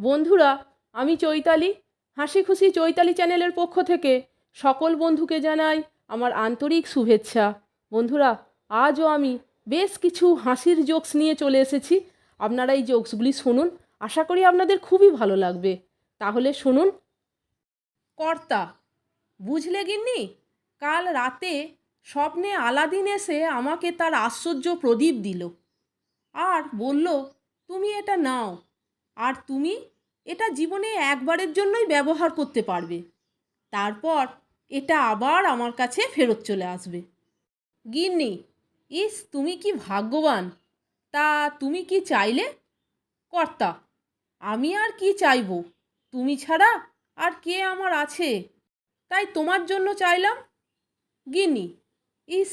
বন্ধুরা, আমি চৈতালি হাসি খুশি চৈতালি চ্যানেলের পক্ষ থেকে সকল বন্ধুকে জানাই আমার আন্তরিক শুভেচ্ছা। বন্ধুরা, আজও আমি বেশ কিছু হাসির জোকস নিয়ে চলে এসেছি। আপনারা এই জোকসগুলি শুনুন, আশা করি আপনাদের খুবই ভালো লাগবে। তাহলে শুনুন। কর্তা, বুঝলে গিন্নি? কাল রাতে স্বপ্নে আলাদিন এসে আমাকে তার আশ্চর্য প্রদীপ দিল। আর বলল, তুমি এটা নাও। আর তুমি এটা জীবনে একবারের জন্যই ব্যবহার করতে পারবে। তারপর এটা আবার আমার কাছে ফেরত চলে আসবে। গিন্নি, ইস, তুমি কি ভাগ্যবান? তা তুমি কি চাইলে? কর্তা, আমি আর কি চাইব? তুমি ছাড়া আর কে আমার আছে? তাই তোমার জন্য চাইলাম। গিন্নি, ইস,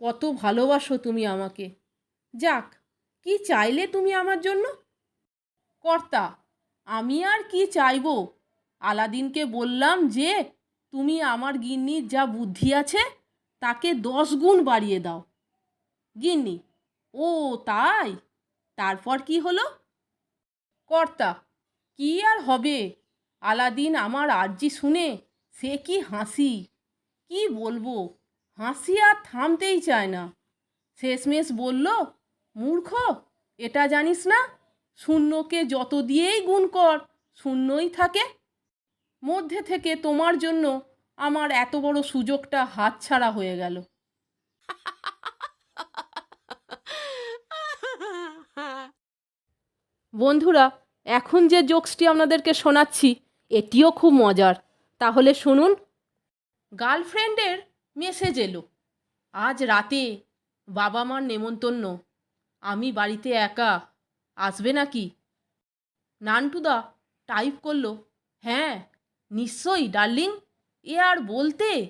কত ভালোবাসো তুমি আমাকে। যাক, কি চাইলে তুমি আমার জন্য? কর্তা আমি আর কি চাইব? আলাদিনকে বললাম যে, তুমি আমার গিন্নির যা বুদ্ধি আছে, তাকে দশ গুণ বাড়িয়ে দাও। গিন্নি? ও, তাই? তারপর কি হলো? কর্তা, কি আর হবে? আলাদিন আমার আর্জি শুনে সে কি হাসি? কি বলব? হাসি আর থামতেই চায় না। শেষমেশ বলল, মূর্খ, এটা জানিস না? শূন্যকে যত দিয়েই গুণ কর, শূন্যই থাকে। মধ্যে থেকে তোমার জন্য আমার এত বড় সুযোগটা হাতছাড়া হয়ে গেল। বন্ধুরা, এখন যে জোকসটি আপনাদেরকে শোনাচ্ছি, এটিও খুব মজার। তাহলে শুনুন। গার্লফ্রেন্ডের মেসেজ এলো। আজ রাতে বাবা মার নেমন্তন্ন। আমি বাড়িতে একা আসবে নাকি? নান্টুদা টাইপ করল হ্যাঁ নিশ্চয়ই ডার্লিং এ আর বলতে?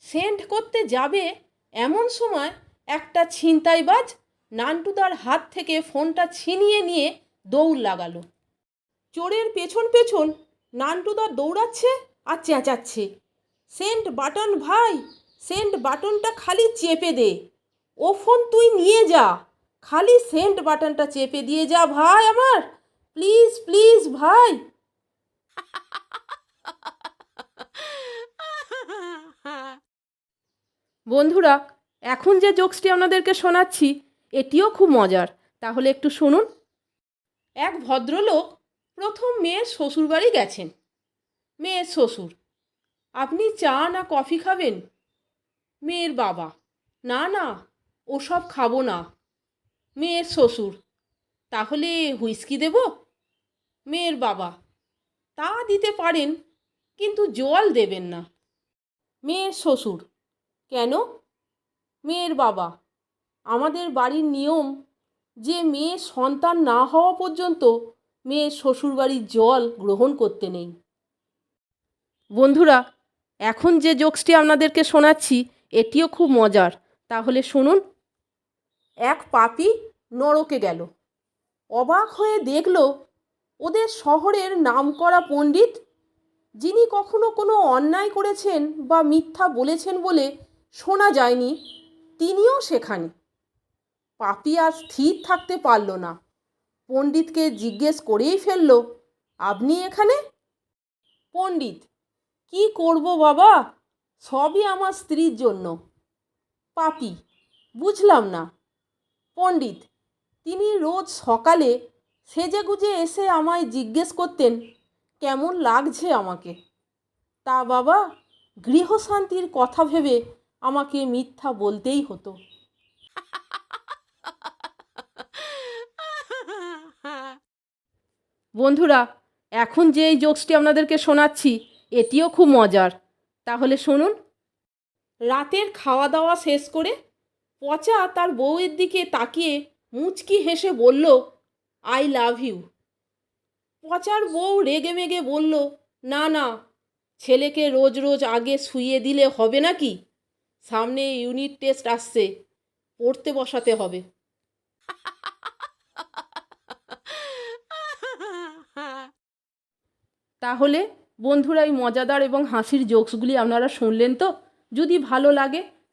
সেন্ড করতে যাবে এমন সময় একটা ছিনতাইবাজ নান্টুদার হাত থেকে ফোনটা ছিনিয়ে নিয়ে দৌড় লাগালো। চোরের পেছন পেছন নান্টুদা দৌড়াচ্ছে আর চেঁচাচ্ছে। সেন্ট বাটন ভাই সেন্ট বাটনটা খালি চেপে দে। ও ফোন তুই নিয়ে যা। খালি সেন্ট বাটনটা চেপে দিয়ে যা ভাই আমার। প্লিজ প্লিজ ভাই। বন্ধুরা, এখন যে জোকসটি আপনাদেরকে শোনাচ্ছি, এটিও খুব মজার। তাহলে একটু শুনুন। এক ভদ্রলোক প্রথম মেয়ের শ্বশুরবাড়ি গেছেন। মেয়ের শ্বশুর, আপনি চা না কফি খাবেন? মেয়ের বাবা, না না, ওসব খাব না। মেয়ের শ্বশুর। তাহলে হুইস্কি দেব? মেয়ের বাবা। তা দিতে পারেন, কিন্তু জল দেবেন না। মেয়ের শ্বশুর। কেন? মেয়ের বাবা। আমাদের বাড়ির নিয়ম, যে মেয়ে সন্তান না হওয়া পর্যন্ত মেয়ের শ্বশুরবাড়ির জল গ্রহণ করতে নেই। বন্ধুরা, এখন যে জোকসটি আপনাদেরকে শোনাচ্ছি, এটিও খুব মজার। তাহলে শুনুন। এক পাপি নরকে গেল। অবাক হয়ে দেখল ওদের শহরের নামকরা পণ্ডিত, যিনি কখনো কোনো অন্যায় করেছেন বা মিথ্যা বলেছেন বলে শোনা যায়নি, তিনিও সেখানে। পাপি আর স্থির থাকতে পারল না। পণ্ডিতকে জিজ্ঞেস করেই ফেলল, আপনি এখানে? পণ্ডিত, কি করব বাবা? সবই আমার স্ত্রীর জন্য। পাপি, বুঝলাম না। পণ্ডিত। তিনি রোজ সকালে সেজেগুজে এসে আমায় জিজ্ঞেস করতেন, কেমন লাগছে আমাকে? তা বাবা, গৃহশান্তির কথা ভেবে আমাকে মিথ্যা বলতেই হতো। বন্ধুরা, এখন যে এই জোকসটি আপনাদেরকে শোনাচ্ছি, এটিও খুব মজার। তাহলে শুনুন। রাতের খাওয়া দাওয়া শেষ করে পচা তার বউয়ের দিকে তাকিয়ে মুচকি হেসে বলল, আই লাভ ইউ। পচার বউ রেগে মেগে বলল, না না, ছেলেকে রোজ রোজ আগে শুইয়ে দিলে হবে নাকি? সামনে ইউনিট টেস্ট আসছে, পড়তে বসাতে হবে। তাহলে বন্ধুরা, এই মজাদার এবং হাসির জোকসগুলি আপনারা শুনলেন তো? যদি ভালো লাগে